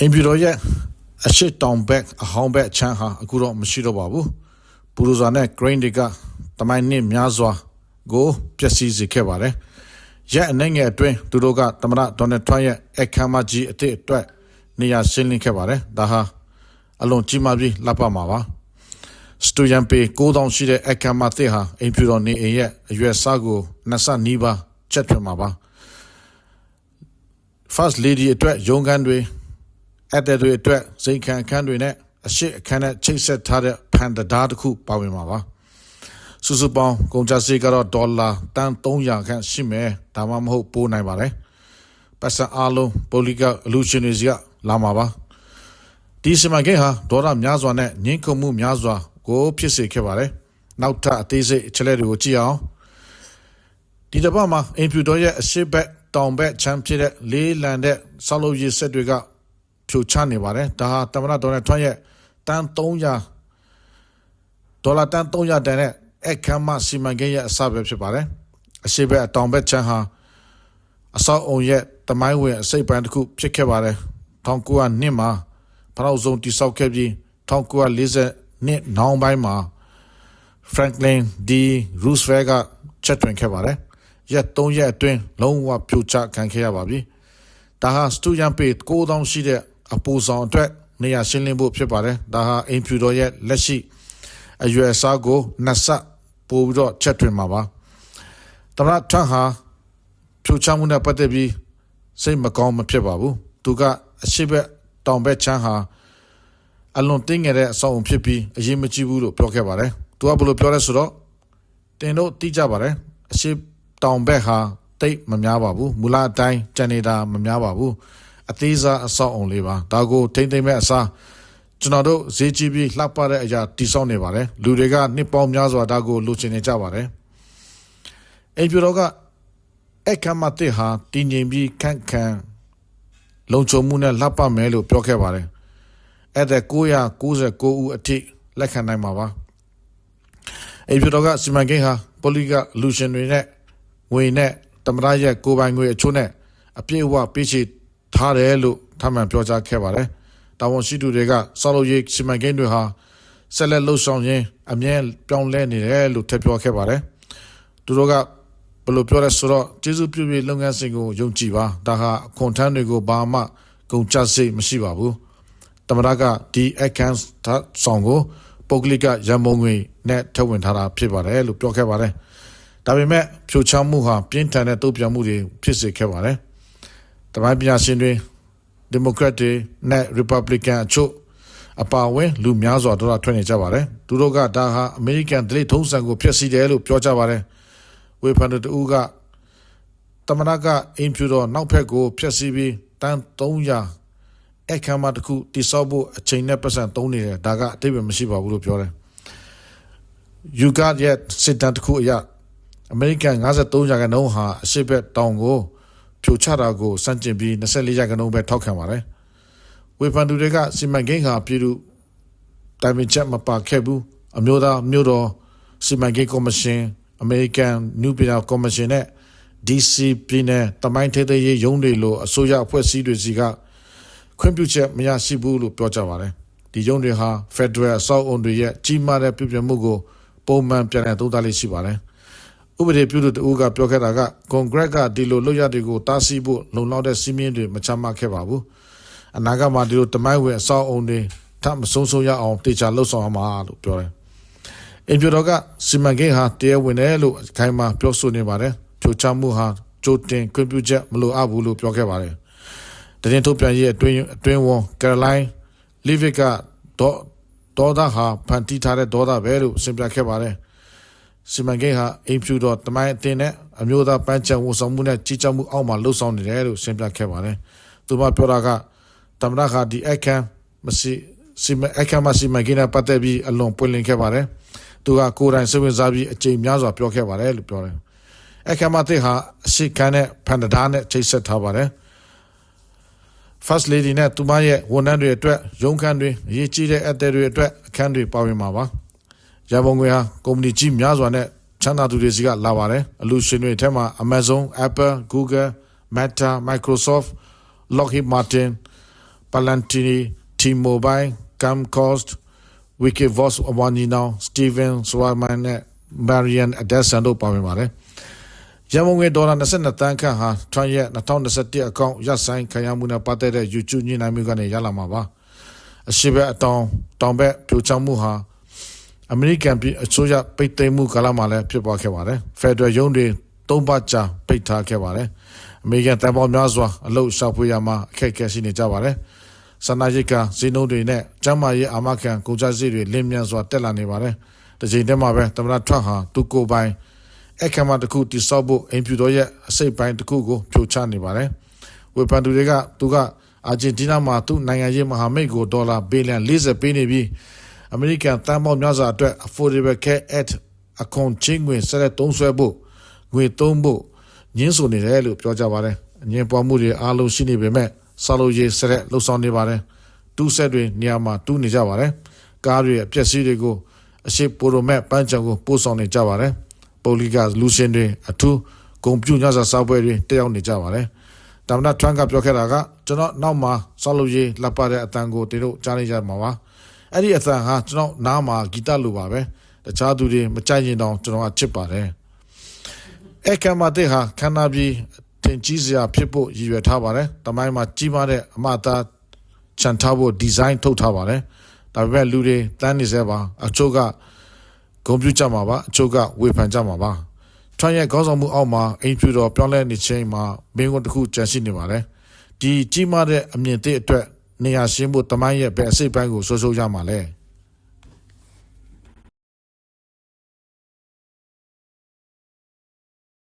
အင်ပြည်တော်ရဲ့အရှိတောင်ဘက်အဟောင်းဘက်ချမ်းဟာအခုတော့မရှိတော့ပါဘူးဘူရိုဇာနဲ့ grain တွေကတမိုင်းနှစ်များစွာကိုပျက်စီးစေခဲ့ပါတယ်ရက်အနှဲငယ်အတွင်းသူတို့ကသမရဒေါ်နယ်ထရန့်ရဲ့အခမ်းအနားကြီးအသစ်အတွက်နေရာရှင်းလင်းခဲ့ပါတယ်ဒါဟာအလွန်ကြီးမားပြီးလက်ပမှာပါစတူယန်ပေ9000ရှိတဲ့အခမ်းအနားသစ်ဟာအင်ဖြူတော်နေအိမ်ရဲ့အရွယ်စားကို20နီးပါးချက်ထွင်မှာပါ first lady အတွက်ရုံးခန်းတွေ အတဲ့တွေအတွက်စိန်ခံအခန်းတွေနဲ့အရှိအခန်းနဲ့ချိတ်ဆက်ထားတဲ့ဖန်တဒါတစ်ခုပါဝင်မှာပါစုစုပေါင်းကုန်ကျစရိတ်ကတော့ဒေါ်လာတန်300ခန့်ရှိမယ်ဒါမှမဟုတ်ပိုးနိုင်ပါတယ်ပတ်စံအားလုံးပိုလီကအလူရှင်တွေစီကလာမှာပါဒီစီမံကိန်းဟာဒေါ်လာများစွာနဲ့ညှင်းခုန်မှုများစွာကိုဖြစ်စေခဲ့ပါတယ်နောက်ထပ်အသေးစိတ်အချက်လက်တွေကိုကြည့်အောင်ဒီတစ်ပတ်မှာအင်ဖြူတော်ရဲ့အရှိတ်ဘက်တောင်ဘက်ချမ်းဖြစ်တဲ့လေးလံတဲ့ဆောက်လုပ်ရေးဆက်တွေက ဖြိုချနေပါတယ်ဒါဟာတမန်တော်နဲ့ထွန်းရဲ့တန်300ဒေါ်လာတန်300တန်တဲ့အခမ်းမစီမံကိန်းရဲ့အစပဲဖြစ်ပါတယ်အရှိတ်ဘက်အတောင်ဘက်ချမ်းဟာအဆောက်အုံရဲ့တမိုင်းဝင်အစိတ်ပိုင်းတစ်ခုဖြစ်ခဲ့ပါတယ်1900နှစ်မှာဖရောက်ဆုံးတိစောက်ခဲ့ပြီး1940နှစ်နောက်ပိုင်းမှာ Franklin D. Roosevelt ကချက်တွင်ခဲ့ပါတယ်။ရက်3ရက်အတွင်းလုံးဝပြိုချခံခဲ့ရပါပြီ။ဒါဟာစတူယန်ပေ9000ရှိတဲ့ အပူဆောင်အတွက်နေရာရှင်းလင်းဖို့ဖြစ်ပါတယ်။ဒါဟာအင်ဖြူတော်ရဲ့လက်ရှိအရွယ်အစားကိုနှစ်ဆပို့ပြီးတော့ချက်တွင်မှာပါ။တမန်ထန်ဟာပြိုချမှုနဲ့ပတ်သက်ပြီးစိတ်မကောင်းမဖြစ်ပါဘူး။သူကအရှိဘက်တောင်ဘက်ချမ်းဟာအလွန်တင်းငယ်တဲ့အဆောင်အုံဖြစ်ပြီးအရေးမကြီးဘူးလို့ပြောခဲ့ပါတယ်။သူကဘယ်လိုပြောလဲဆိုတော့တင်တို့တိကြပါတယ်အရှိတောင်ဘက်ဟာတိတ်မများပါဘူးမူလအတိုင်းဂျန်နေတာမများပါဘူး အသေးစားအဆောက်အုံလေးပါဒါကိုထိမ့်သိမ့်မဲ့အစားကျွန်တော်တို့ဈေးကြီးပြီးလှပတဲ့အရာတိဆောက်နေပါတယ်လူတွေကနှစ်ပေါင်းများစွာဒါကိုလိုချင်နေကြပါတယ်အိမ်ပြတော်ကအခမ်းမတစ်ဟာတည်ငြိမ်ပြီးခန့်ခန့်လုံခြုံမှုနဲ့လှပမယ်လို့ပြောခဲ့ပါတယ်အဲ့ဒါ999ဦးအထိလက်ခံနိုင်မှာပါအိမ်ပြတော်ကစီမံကိန်းဟာပိုလီကလူရှင်တွေနဲ့ငွေနဲ့တမရရဲ့ကိုပိုင်ငွေအချို့နဲ့အပြည့်အဝပေးချေ ထားတယ်လို့ထပ်မံပြောကြားခဲ့ပါတယ်။တာဝန်ရှိသူတွေကစောက်လို့ရေးစီမံကိန်းတွေဟာဆက်လက်လှုပ်ဆောင်ရင်းအမြဲပြောင်းလဲနေတယ်လို့ထပ်ပြောခဲ့ပါတယ်။သူတို့ကဘယ်လိုပြောလဲဆိုတော့ကျေးဇူးပြုပြီးလုပ်ငန်းစဉ်ကိုယုံကြည်ပါဒါဟာအခွန်ထမ်းတွေကိုဘာမှကုန်ကျစရိတ်မရှိပါဘူး။တမရကဒီအခန်းဆောင်ကိုပုဂ္ဂလိကရန်ပုံငွေနဲ့ထပ်ဝင်ထားတာဖြစ်ပါတယ်လို့ပြောခဲ့ပါတယ်။ဒါပေမဲ့ဖြိုချမှုဟာပြင်းထန်တဲ့တုံ့ပြန်မှုတွေဖြစ်စေခဲ့ပါတယ်။ တမိုင်းပညာရှင်တွေဒီမိုကရက်တွေနဲ့ Republican အချို့အပါအဝင်လူများစွာတို့ထွက်နေကြပါတယ်။သူတို့ကဒါဟာအမေရိကန်ဒလိထုံးစံကိုဖျက်ဆီးတယ်လို့ပြောကြပါတယ်။ဝေဖန်တဲ့တူကတမနာကအင်ဖြူတော်နောက်ဖက်ကိုဖျက်ဆီးပြီးတန်300အခမ်းအနားတစ်ခုတိစောက်ဖို့အချိန်နဲ့ပတ်စံသုံးနေတယ်ဒါကအတိတ်ပဲမရှိပါဘူးလို့ပြောတယ်။ You got yet စစ်တမ်းတစ်ခုအရအမေရိကန်53ရာခိုင်နှုန်းဟာအရှိတ်ဘက်တောင်ကို ဖြိုချတာကိုစန့်ကျင်ပြီး24ရာခိုင်နှုန်းပဲထောက်ခံပါတယ်။ဝေဖန်သူတွေကစီမံကိန်းဟာပြည်သူတိုင်ပင်ချက်မပါခဲ့ဘူးအမျိုးသားမျိုးတော်စီမံကိန်းကော်မရှင်အမေရိကန်နျူပညာကော်မရှင်နဲ့ DC ပြည်နယ်တမိုင်းထေးသေးရေးရုံးတွေလိုအစိုးရအဖွဲ့အစည်းတွေစီကခွင့်ပြုချက်မရရှိဘူးလို့ပြောကြပါတယ်။ဒီရုံးတွေဟာ Federal အဆောက်အုံတွေရဲ့ကြီးမားတဲ့ပြုပြင်မှုကိုပုံမှန်ပြန်လည်သုံးသပ်လေးရှိပါတယ်။ ဥပဒေပြုသူတဦးကပြောခဲ့တာကကွန်ဂရက်ကဒီလိုလုပ်ရတွေကိုတားဆီးဖို့လုံလောက်တဲ့စီးမြင်တွေမချမှတ်ခဲ့ပါဘူး။အနာဂတ်မှာဒီလိုတမိုင်းဝင်အဆောက်အုံတွေထပ်မဆုံးဆုံးရအောင်တေချာလှုပ်ဆောင်ရမှာလို့ပြောတယ်။အင်ပြတော်ကစီမံကိန်းဟာတရားဝင်တယ်လို့အခိုင်အမာပြောဆိုနေပါတယ်။ဖြိုချမှုဟာကြိုတင်ခွင့်ပြုချက်မလိုအပ်ဘူးလို့ပြောခဲ့ပါတယ်။တရင်ထုတ်ပြန်ရေးအတွင်းအတွင်းဝန်ကယ်ရိုလိုင်းလီဗစ်ကတော့ဒေါသဟာဖန်တီးထားတဲ့ဒေါသပဲလို့ရှင်းပြခဲ့ပါတယ်။ စီမံကိန်းဟာအိမ်ဖြူတော်တမိုင်းအတင်းနဲ့အမျိုးသားပန်းချံဝန်ဆောင်မှုနဲ့ကြီးကြပ်မှုအောက်မှာလှုပ်ဆောင်နေတယ်လို့ရှင်းပြခဲ့ပါတယ်။သူမပြောတာကတမရခါဒီအခမ်းမရှိစီမအခမ်းမစီမံကိန်းနဲ့ပတ်သက်ပြီးအလွန်ပွင့်လင်းခဲ့ပါတယ်။သူကကိုယ်တိုင်စိတ်ဝင်စားပြီးအကြိမ်များစွာပြောခဲ့ပါတယ်လို့ပြောတယ်။အခမ်းမတဲ့ဟာအရှိခန်းနဲ့ဖန်ဒါနဲ့ချိတ်ဆက်ထားပါတယ်။ First Lady နဲ့သူမရဲ့ဝန်ထမ်းတွေအတွက်ရုံးခန်းတွေအရေးကြီးတဲ့အသက်တွေအတွက်အခန်းတွေပါဝင်မှာပါ။ ရန်ပုံငွေဟာကုမ္ပဏီကြီးများစွာနဲ့ချမ်းသာသူတွေစီကလာပါတယ်။အလူရှင်တွေထဲမှာ Amazon, Apple, Google, Meta, Microsoft, Lockheed Martin, Palantini T-Mobile Camcost Wikivox Awanino Steven Swarman နဲ့ Marian Adesan တို့ပါဝင်ပါတယ်ရန်ကုန်ငွေဒေါ်လာ22တန်းခန့်ဟာထွန်ရက်2021အကောင့်ရပ်ဆိုင်ခံရမှုနဲ့ပတ်သက်တဲ့ YouTube ညှိနှိုင်းမှုကနေရလာမှာပါအရှိဘက်အတောင်တောင်ဘက်ပြိုချောင်းမှုဟာ အမေရိကန်ပြည်အစိုးရပိတ်သိမ်းမှုကာလမှာလည်းဖြစ်ပေါ်ခဲ့ပါတယ်ဖက်ဒရယ်ရုံးတွေသုံးပတ်ကြာပိတ်ထားခဲ့ပါတယ်အမေရိကန်တန်ပေါင်းများစွာအလုရှောက်ဖွေရမှာအခက်အခဲရှိနေကြပါတယ်ဆန္ဒရိတ်ကဈေးနှုန်းတွေနဲ့ကျန်းမာရေးအာမခံကုန်ကျစရိတ်တွေလင်းမြန်စွာတက်လာနေပါတယ်ဒီချိန်တည်းမှာပဲသမ္မတထွတ်ဟာသူကိုယ်ပိုင်အခမ်းအနားတစ်ခုတိစောက်ဖို့အင်ဖြူတော်ရဲ့အစိတ်ပိုင်းတစ်ခုကိုဖြိုချနေပါတယ်။ဝေဖန်သူတွေကသူကအာဂျင်တီးနားမှာသူ့နိုင်ငံရေးမဟာမိတ်ကိုဒေါ်လာဘီလီယံ40ပေးနေပြီး အမေရိကန်တန်ပေါင်းများစွာအတွက် Affordable Care Act အခွန်ချင်းငွေဆက်လက်သုံးစွဲဖို့ငွေသုံးဖို့ညှင်းဆိုနေတယ်လို့ပြောကြပါတယ်။အငင်းပွားမှုတွေအားလုံးရှိနေပေမဲ့ဆာလိုရေးဆက်လက်လှုပ်ဆောင်နေပါတယ်။တူးဆက်တွေနေရာမှာတူးနေကြပါတယ်။ကားတွေအပျက်စီးတွေကိုအရှိပိုရိုမက်ပန်းချံကိုပို့ဆောင်နေကြပါတယ်။ပိုလီကလူရှင်တွေအထူးဂုံပြူညစာစားပွဲတွေတက်ရောက်နေကြပါတယ်။ဒါမနာထရန့်ကပြောခဲ့တာကကျွန်တော်နောက်မှာဆောက်လုပ်ရေးလက်ပါတဲ့အတန်ကိုတေတို့ကြားနေကြမှာပါ။ အဲ့ဒီအတန်ဟာကျွန်တော်နားမှာဂီတလိုပါပဲ။တခြားသူတွေမကြိုက်ရင်တောင်ကျွန်တော်ကချစ်ပါတယ်။အခမ်းအနားတဲ့ဟာခန္ဓာပြီးတင်ကြီးစရာဖြစ်ဖို့ရည်ရွယ်ထားပါတယ်။တမိုင်းမှာကြီးမားတဲ့အမသားချန်ထားဖို့ဒီဇိုင်းထုတ်ထားပါတယ်။ဒါပေမဲ့လူတွေတန်းနေစေပါအချို့ကဂုံပြူကြမှာပါအချို့ကဝေဖန်ကြမှာပါထရန့်ရဲ့ခေါင်းဆောင်မှုအောက်မှာအင်ဖြူတော်ပြောင်းလဲနေခြင်းမှာမင်းကွန်းတစ်ခုကြန့်ရှိနေပါတယ်ဒီကြီးမားတဲ့အမြင်သည့်အတွက် နေရာရှင်းဖို့တမိုင်းရဲ့ဘယ်အစိတ်ပိုင်းကိုစိုးစိုးရမှာလဲ